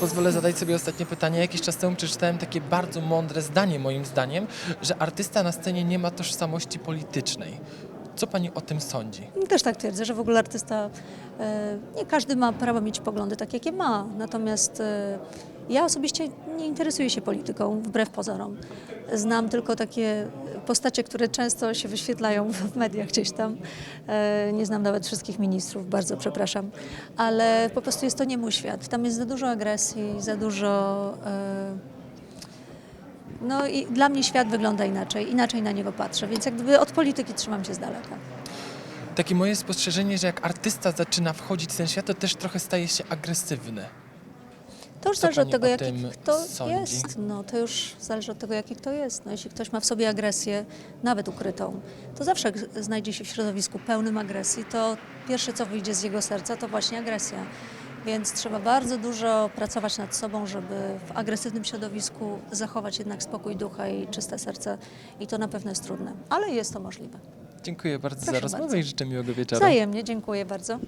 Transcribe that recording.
pozwolę zadać sobie ostatnie pytanie. Jakiś czas temu przeczytałem takie bardzo mądre zdanie, moim zdaniem, że artysta na scenie nie ma tożsamości politycznej. Co pani o tym sądzi? Też tak twierdzę, że w ogóle artysta, e, nie każdy ma prawo mieć poglądy tak, jakie ma. Natomiast e, ja osobiście nie interesuję się polityką, wbrew pozorom. Znam tylko takie postacie, które często się wyświetlają w mediach gdzieś tam. E, Nie znam nawet wszystkich ministrów, bardzo przepraszam. Ale po prostu jest to nie mój świat. Tam jest za dużo agresji, za dużo... e, No i dla mnie świat wygląda inaczej, inaczej na niego patrzę, więc jak gdyby od polityki trzymam się z daleka. Takie moje spostrzeżenie, że jak artysta zaczyna wchodzić w ten świat, to też trochę staje się agresywny. To już Co zależy od tego, jaki kto sądzi? jest. No, to już zależy od tego, jaki kto jest. No, jeśli ktoś ma w sobie agresję, nawet ukrytą, to zawsze znajdzie się w środowisku pełnym agresji, to pierwsze, co wyjdzie z jego serca, to właśnie agresja. Więc trzeba bardzo dużo pracować nad sobą, żeby w agresywnym środowisku zachować jednak spokój ducha i czyste serce. I to na pewno jest trudne, ale jest to możliwe. Dziękuję bardzo za Proszę rozmowę bardzo. i życzę miłego wieczoru. Wzajemnie, dziękuję bardzo.